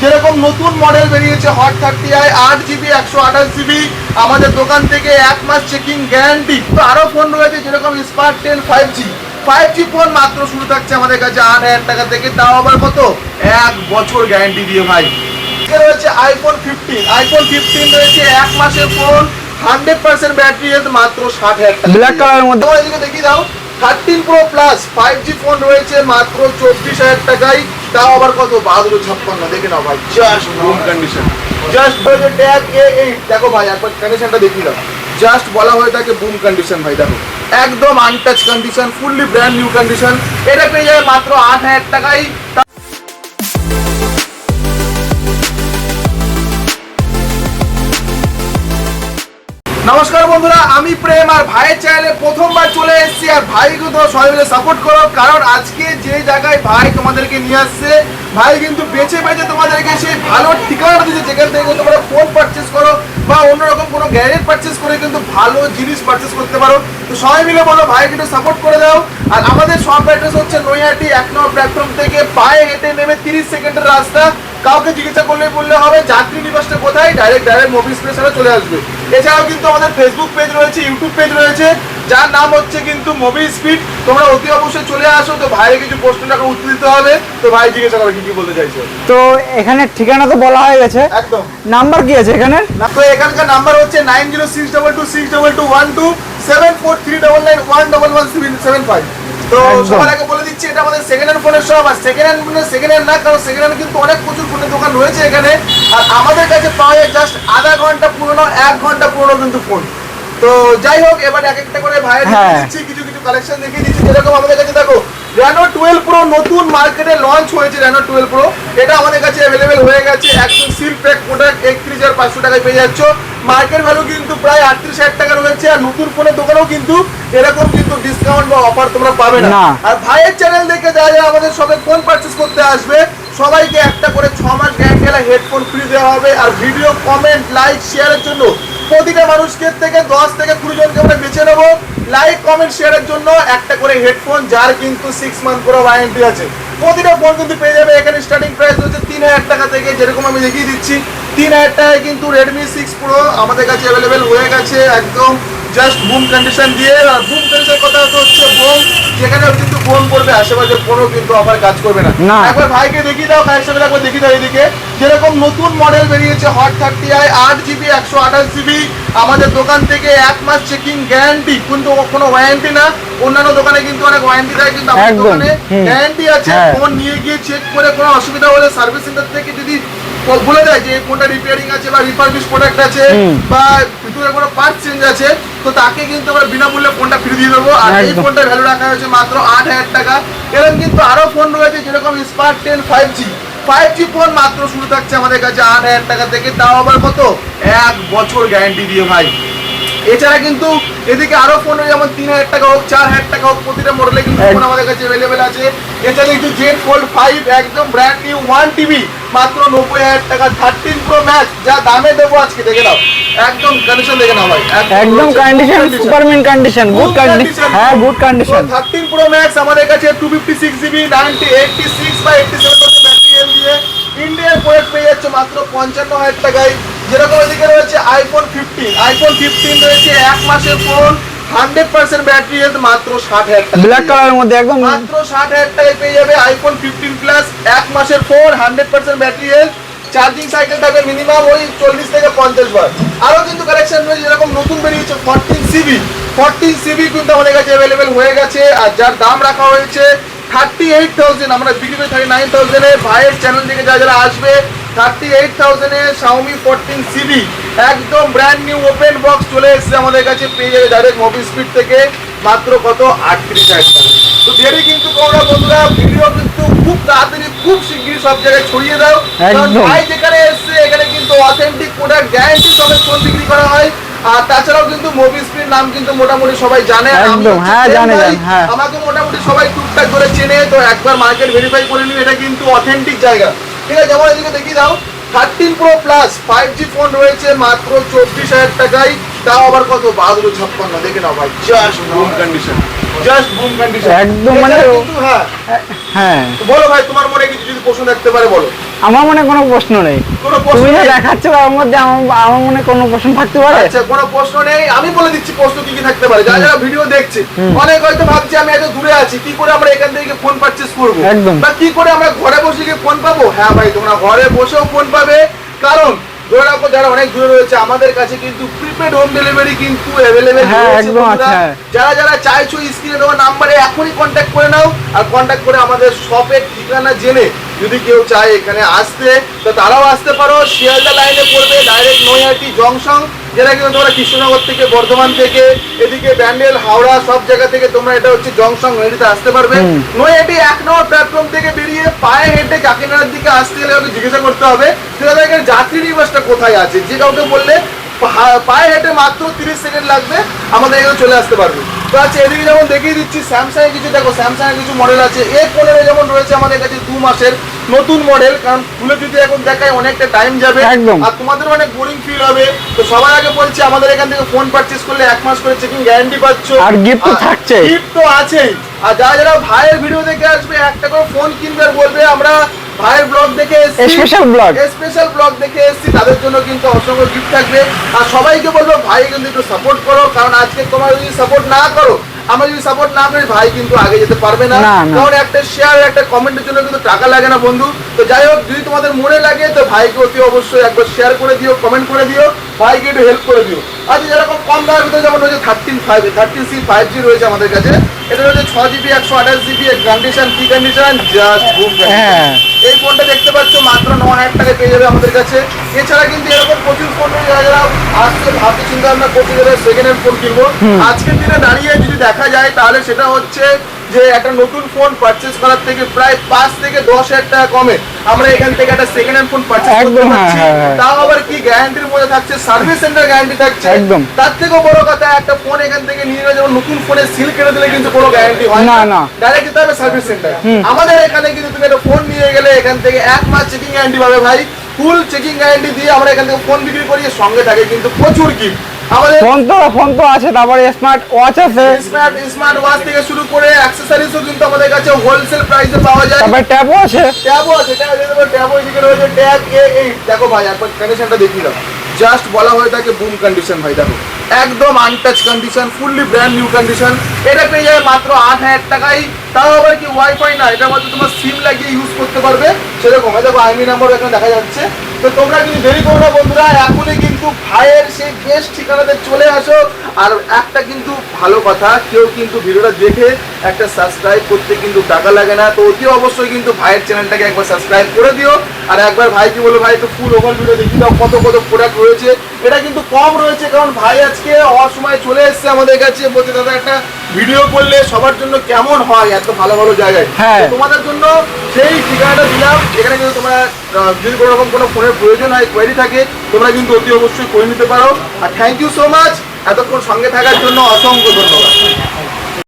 যেরকম নতুন মডেল বেরিয়েছে হট থার্টি আই আট জিবি একশো আঠাশ জিবি আমাদের দোকান থেকে এক মাস চেকিং গ্যারান্টি তো আরও ফোন রয়েছে যেরকম smart ten five G five G phone মাত্র শুরু থাকছে আমাদের কাছে আট হাজার টাকা থেকে তাও আবার কত? এক বছর গ্যারান্টি দিয়ে ভাই। রয়েছে আইফোন ফিফটিন আইফোন ফিফটিন রয়েছে এক মাসের phone hundred percent battery health মাত্র ষাট হাজার টাকা। Black color মধ্যে। এদিকে দেখিয়ে দাও thirteen pro plus five G phone রয়েছে মাত্র চব্বিশ হাজার টাকায়। তাও আবার কত? বাহাদুর ছাপ্পান্ন। দেখে নাও ভাই জাস্ট রুম কন্ডিশন জাস্ট বলে ট্যাগ এ এইট দেখো ভাই একবার কন্ডিশনটা দেখিয়ে দাও। জাস্ট বলা হয়ে থাকে বুম কন্ডিশন ভাই দেখো। একদম untouch condition fully brand new condition এটা পেয়ে যাবে মাত্র আট হাজার টাকায়। নমস্কার বন্ধুরা, আমি প্রেম আর ভাইয়ের চ্যানেলে প্রথমবার চলে এসেছি আর ভাইকে তো সবাই মিলে সাপোর্ট করো, কারণ আজকে যে জায়গায় ভাই তোমাদেরকে নিয়ে আসছে, ভাই কিন্তু বেছে বেছে তোমাদেরকে সেই ভালো ঠিকানা দিচ্ছে যেখান থেকে তোমরা ফোন পারচেস করো বা অন্যরকম কোনো গ্যারেজ পারচেস করে কিন্তু ভালো জিনিস পারচেস করতে পারো। তো সবাই মিলে বলো, ভাইকে একটু সাপোর্ট করে দাও। আর আমাদের শপ অ্যাড্রেস হচ্ছে নৈহাটি এক নম্বর প্ল্যাটফর্ম থেকে পায়ে হেঁটে নেমে তিরিশ সেকেন্ডের রাস্তা। কাউকে জিজ্ঞাসা করলে বললে হবে যাত্রী নিবাসটা কোথায়? ডাইরেক্ট ডাইরেক্ট মুভি স্পেশালে চলে আসবে। এছাড়াও কিন্তু আমাদের ফেসবুক পেজ রয়েছে ইউটিউব পেজ রয়েছে যার নাম হচ্ছে কিন্তু মুভি স্পিড তোমরা অতি অবশ্যই চলে আসো তো ভাইয়ের কিছু প্রশ্ন টাকা উত্তর দিতে হবে। তো ভাই জিজ্ঞাসা করো কি কি বলতে চাইছো? তো এখানে ঠিকানা তো বলা হয়ে গেছে। একদম। নাম্বার কি আছে এখানে? তো এখানকার নাম্বার হচ্ছে nine zero six double two six double two one two seven four three double nine one double one seven seven five. তো সবার আগে বলে দিচ্ছি এটা আমাদের সেকেন্ড হ্যান্ড ফোনের শপ আর সেকেন্ড হ্যান্ড মানে সেকেন্ড হ্যান্ড না কারণ সেকেন্ড হ্যান্ড কিন্তু অনেক প্রচুর ফোনের দোকান রয়েছে এখানে। আর আমাদের কাছে পাওয়া যায় জাস্ট আধা ঘণ্টা পুরনো এক ঘণ্টা পুরনো কিন্তু ফোন তো যাই হোক এবার এক একটা করে ভাইয়ের হ্যাঁ। দিচ্ছি কিছু কিছু কালেকশন দেখিয়ে দিচ্ছি। যেরকম আমাদের কাছে দেখো রেনো টুয়েলভ প্রো নতুন মার্কেটে লঞ্চ হয়েছে রেনো টুয়েলভ প্রো এটা আমাদের কাছে অ্যাভেলেবেল হয়ে গেছে। একশো সিল প্যাক প্রোডাক্ট একত্রিশ হাজার পাঁচশো টাকায় পেয়ে যাচ্ছ। মার্কেট ভ্যালু কিন্তু প্রায় আটত্রিশ হাজার টাকা রয়েছে আর নতুন ফোনের দোকানেও কিন্তু এরকম কিন্তু ডিসকাউন্ট বা অফার তোমরা পাবে না। আর ভাইয়ের চ্যানেল দেখে যারা যারা আমাদের সবে ফোন পারচেস করতে আসবে সবাইকে একটা করে ছ মাস গ্যারান্টি হেডফোন ফ্রি দেওয়া হবে আর ভিডিও কমেন্ট লাইক শেয়ারের জন্য প্রতিটা মানুষকে থেকে দশ থেকে কুড়ি জনকে আমরা বেছে নেব। লাইক কমেন্ট শেয়ারের জন্য একটা করে হেডফোন যার কিন্তু সিক্স মান্থ পুরো ওয়ারেন্টি আছে। প্রতিটা ফোন কিন্তু পেয়ে যাবে। এখানে স্টার্টিং প্রাইস হচ্ছে তিন হাজার টাকা থেকে, যেরকম আমি দেখিয়ে দিচ্ছি। তিন হাজার টাকায় কিন্তু রেডমি সিক্স প্রো আমাদের কাছে অ্যাভেলেবেল হয়ে গেছে, একদম জাস্ট বুম কন্ডিশন দিয়ে বুম কন্ডিশন কথা হচ্ছে বোম যেখানে কিন্তু বোম পড়বে আশেপাশে কোনো কিন্তু অফার কাজ করবে না। একবার ভাইকে দেখিয়ে দাও কালেকশন একবার দেখিয়ে দাও এদিকে। যেরকম নতুন মডেল বেরিয়েছে হট থার্টি আই আট জিবি একশো আঠাশ জিবি আমাদের দোকান থেকে এক মাস চেকিং গ্যারান্টি কিন্তু কোনো ওয়ারেন্টি না। অন্যান্য দোকানে কিন্তু অনেক ওয়ারেন্টি দেয় কিন্তু আমাদের দোকানে গ্যারান্টি আছে। হ্যাঁ। ফোন নিয়ে গিয়ে চেক করে কোনো অসুবিধা হলে সার্ভিস সেন্টার থেকে যদি বলে দেয় যে কোনটা রিপেয়ারিং আছে বা রিফার্বিশ প্রোডাক্ট আছে বা ভিতরে কোনো পার্ট চেঞ্জ আছে তো তাকে কিন্তু আমরা বিনামূল্যে ফোনটা ফিরে দিয়ে দেবো। আর এই। ফোনটার ভ্যালু রাখা হয়েছে মাত্র আট হাজার টাকা। এরকম কিন্তু আরও ফোন রয়েছে যেরকম smart ten five G five G phone মাত্র শুরু থাকছে আমাদের কাছে আট হাজার টাকা থেকে। তাও আবার কত? এক বছর গ্যারান্টি দিয়ে ভাই। এছাড়া কিন্তু এদিকে আরও ফোন যেমন তিন হাজার টাকা হোক চার হাজার টাকা হোক প্রতিটা মডেলে কিন্তু ফোন আমাদের কাছে অ্যাভেলেবেল আছে। এছাড়া কিন্তু জেড ফোল্ড ফাইভ একদম ব্র্যান্ড নিউ ওয়ান টিভি মাত্র নব্বই হাজার টাকা থার্টিন প্রো ম্যাক্স যা দামে দেবো আজকে দেখে নাও। একদম কন্ডিশন দেখে নাও ভাই একদম condition super mint condition good condition হ্যাঁ good condition thirteen pro max আমাদের কাছে two fifty six GB ninety eighty six বা eighty seven percent battery health দিয়ে ইন্ডিয়ান প্রোডাক্ট পেয়ে যাচ্ছে মাত্র পঞ্চান্ন হাজার টাকায়। যেরকম এদিকে রয়েছে আইফোন ফিফটিন আইফোন ফিফটিন রয়েছে এক মাসের ফোন হান্ড্রেড পার্সেন্ট ব্যাটারি মাত্র ষাট হাজার টাকা ব্ল্যাক কালারের মধ্যে একদম মাত্র ষাট হাজার টাকায় পেয়ে যাবে আইফোন ফিফটিন প্লাস এক মাসের phone hundred percent battery health charging cycle থাকবে মিনিমাম ওই চল্লিশ থেকে পঞ্চাশ বার। আরও কিন্তু কালেকশন রয়েছে যেরকম নতুন বেরিয়েছে ফোরটিন সিবি ফোরটিন সিবি কিন্তু আমাদের কাছে অ্যাভেলেবেল হয়ে গেছে আর যার দাম রাখা হয়েছে থার্টি এইট থাউজেন্ড আমরা বিক্রি করি থার্টি নাইন থাউজেন্ডে ভাইয়ের চ্যানেল থেকে যারা যারা আসবে থার্টি এইট থাউজেন্ডে শাওমি ফোরটিন সিবি একদম ব্র্যান্ড নিউ ওপেন বক্স চলে এসেছে আমাদের কাছে পেয়ে যাবে ডাইরেক্ট মোবি স্পিড থেকে মাত্র কত? আটত্রিশ হাজার তো দেরি কিন্তু তোমরা বন্ধুরা ভিডিও কিন্তু খুব তাড়াতাড়ি খুব শিগগিরই সব জায়গায় ছড়িয়ে দাও। কারণ ভাই যেখানে এসছে এখানে কিন্তু অথেন্টিক প্রোডাক্ট গ্যারান্টি সবে ফোন বিক্রি করা হয়। আর তাছাড়াও কিন্তু মুভি স্ক্রিন নাম কিন্তু মোটামুটি সবাই জানে একদম, হ্যাঁ, জানে, জানে, হ্যাঁ। আমাকে মোটামুটি সবাই টুকটাক করে চেনে তো একবার মার্কেট ভেরিফাই করে নিও এটা কিন্তু অথেন্টিক জায়গা। ঠিক আছে আমার এদিকে দেখিয়ে দাও। Thirteen pro plus five G phone রয়েছে মাত্র চব্বিশ হাজার টাকায়। তাও আবার কত? বাহাদুর ছাপ্পান্ন। দেখে নাও ভাই। Just room condition just boom condition একদম মানে- হ্যাঁ। হ্যাঁ। বলো ভাই তোমার মনে কিছু যদি প্রশ্ন থাকতে পারে বলো। আমার মনে কোনো প্রশ্ন নেই। তুমি যা? দেখাচ্ছ তার মধ্যে আমার আমার মনে কোনো প্রশ্ন থাকতে পারে? আচ্ছা কোনো প্রশ্ন নেই? আমি বলে দিচ্ছি প্রশ্ন কি কি থাকতে পারে। যারা যারা ভিডিও দেখছে অনেক হয়তো ভাবছে আমি এত দূরে আছি কি করে আমরা এখান থেকে ফোন পারচেস করব? একদম। বা কি করে আমরা ঘরে বসে গিয়ে ফোন পাবো? হ্যাঁ ভাই তোমরা ঘরে বসেও ফোন পাবে। কারণ ধরে রাখো যারা অনেক দূরে রয়েছে আমাদের কাছে কিন্তু প্রিপেড হোম ডেলিভারি কিন্তু অ্যাভেলেবেল হ্যাঁ। যারা যারা চাইছো স্ক্রিনে দেওয়া নাম্বারে এখনই কন্ট্যাক্ট করে নাও আর কন্ট্যাক্ট করে আমাদের শপের ঠিকানা জেনে যদি কেউ চায় এখানে আসতে তো তারাও আসতে পারো। শিয়ালদা লাইনে পড়বে ডাইরেক্ট নৈহাটি জংশন যেটা কিন্তু তোমরা কৃষ্ণনগর থেকে বর্ধমান থেকে এদিকে ব্যান্ডেল হাওড়া সব জায়গা থেকে তোমরা এটা হচ্ছে জংশন নৈহাটিতে আসতে পারবে। নৈহাটি এক নম্বর প্ল্যাটফর্ম থেকে বেরিয়ে পায়ে হেঁটে কাকিনাড়ার দিকে আসতে গেলে ওকে জিজ্ঞাসা করতে হবে সেটা এখানে যাত্রী নিবাসটা কোথায় আছে? যে কাউকে বললে পায়ে হেঁটে মাত্র তিরিশ সেকেন্ড লাগবে আমাদের এখানে চলে আসতে পারবে। তো আচ্ছা এদিকে যেমন দেখিয়ে দিচ্ছি স্যামসাং কিছু দেখো স্যামসাং কিছু মডেল আছে। এ পনেরো যেমন রয়েছে আমাদের কাছে দু মাসের নতুন মডেল কারণ খুলে যদি এখন দেখায় অনেকটা টাইম যাবে। আর তোমাদের অনেক বোরিং ফিল হবে। তো সবার আগে বলছি আমাদের এখান থেকে ফোন পারচেস করলে এক মাস করে চেকিং গ্যারান্টি পাচ্ছ। আর gift তো। গিফট তো আছেই। আর যারা যারা ভাইয়ের ভিডিও দেখে আসবে একটা করে ফোন কিনবে আর বলবে আমরা ভাইয়ের ব্লগ দেখে Special vlog। স্পেশাল ব্লগ দেখে এসেছি। তাদের জন্য কিন্তু অসংখ্য গিফট থাকবে। আর সবাইকে বলব ভাই কিন্তু একটু সাপোর্ট করো কারণ আজকে তোমার যদি সাপোর্ট না করো আমরা যদি সাপোর্ট না করি ভাই কিন্তু আগে যেতে পারবে না। কারণ একটা শেয়ার একটা কমেন্টের জন্য কিন্তু টাকা লাগে না বন্ধু। তো যাই হোক যদি তোমাদের মনে লাগে তো ভাইকে অতি অবশ্যই একবার শেয়ার করে দিও কমেন্ট করে দিও। ভাইকে একটু হেল্প করে দিও। আচ্ছা যেরকম কম দামের ভিতরে যেমন রয়েছে thirteen five thirteen C five G রয়েছে আমাদের কাছে। এটা রয়েছে ছ জিবি একশো আঠাশ জিবি কন্ডিশন কি কন্ডিশন জাস্ট বুম হ্যাঁ। এই ফোনটা দেখতে পাচ্ছ মাত্র ন হাজার টাকায় পেয়ে যাবে আমাদের কাছে। এছাড়া কিন্তু এরকম প্রচুর ফোন যারা যারা আজকে ভাবতে চিন্তা ভাবনা করতে গেলে সেকেন্ড হ্যান্ড ফোন কিনবো। আজকের দিনে দাঁড়িয়ে যদি দেখা যায় তাহলে সেটা হচ্ছে যে একটা নতুন ফোন পারচেস করার থেকে প্রায় পাঁচ থেকে দশ হাজার টাকা কমে। আমরা এখান থেকে একটা সেকেন্ড হ্যান্ড ফোন পারচেস করতে হ্যাঁ, পারছি। হ্যাঁ, হ্যাঁ। তাও আবার কি গ্যারান্টির মধ্যে থাকছে? সার্ভিস সেন্টার গ্যারান্টি থাকছে। একদম। তার থেকেও বড় কথা একটা ফোন এখান থেকে নিয়ে গেলে যেমন নতুন ফোনে সিল কেটে দিলে কিন্তু কোনো গ্যারান্টি হয় না, না। ডাইরেক্ট যেতে হবে সার্ভিস সেন্টার আমাদের এখানে কিন্তু তুমি একটা ফোন নিয়ে গেলে এখান থেকে এক মাস চেকিং গ্যারান্টি পাবে ভাই। ফুল চেকিং গ্যারান্টি দিয়ে আমরা এখান থেকে ফোন বিক্রি করি সঙ্গে থাকে কিন্তু প্রচুর গিফট ফোন তো ফোন তো আছে তারপরে স্মার্ট ওয়াচ আছে। স্মার্ট স্মার্ট ওয়াচ থেকে শুরু করে অ্যাক্সেসরিজও কিন্তু আমাদের কাছে হোলসেল প্রাইসে পাওয়া যায়। তারপরে ট্যাবও আছে। ট্যাবও আছে ট্যাবও এদিকে রয়েছে ট্যাব এ এইট দেখো ভাই একবার কন্ডিশনটা দেখিয়ে দাও। জাস্ট বলা হয়ে থাকে বুম কন্ডিশন ভাই দেখো। একদম untouch condition fully brand new condition এটা পেয়ে যাবে মাত্র আট হাজার টাকায়। তাও আবার কি ওয়াইফাই না এটার মধ্যে তোমার সিম লাগিয়ে ইউজ করতে পারবে। সেরকম এই দেখো আইমি নাম্বার এখানে দেখা যাচ্ছে। তো তোমরা কিন্তু দেরি করো না বন্ধুরা, এখনই কিন্তু ভাইয়ের সেই বেস্ট ঠিকানাতে চলে আসো। আর একটা কিন্তু ভালো কথা, কেউ কিন্তু ভিডিওটা দেখে একটা সাবস্ক্রাইব করতে কিন্তু টাকা লাগে না। তো অতি অবশ্যই কিন্তু ভাইয়ের চ্যানেলটাকে একবার সাবস্ক্রাইব করে দিও। আর একবার ভাইকে বলো ভাই একটু ফুল ওভার ভিডিও দেখিয়ে দাও কত কত প্রোডাক্ট রয়েছে। এটা কিন্তু কম রয়েছে কারণ ভাই আজকে অসময় চলে এসেছে আমাদের কাছে। বলছে দাদা একটা ভিডিও করলে সবার জন্য কেমন হয়? এত ভালো ভালো জায়গায়। হ্যাঁ। তোমাদের জন্য সেই ঠিকানাটা দিলাম। এখানে কিন্তু তোমরা যদি কোনো রকম কোনো ফোনের প্রয়োজন হয় কোয়ারি থাকে তোমরা কিন্তু অতি অবশ্যই করে নিতে পারো। আর থ্যাংক ইউ সো মাচ এতক্ষণ সঙ্গে থাকার জন্য অসংখ্য ধন্যবাদ।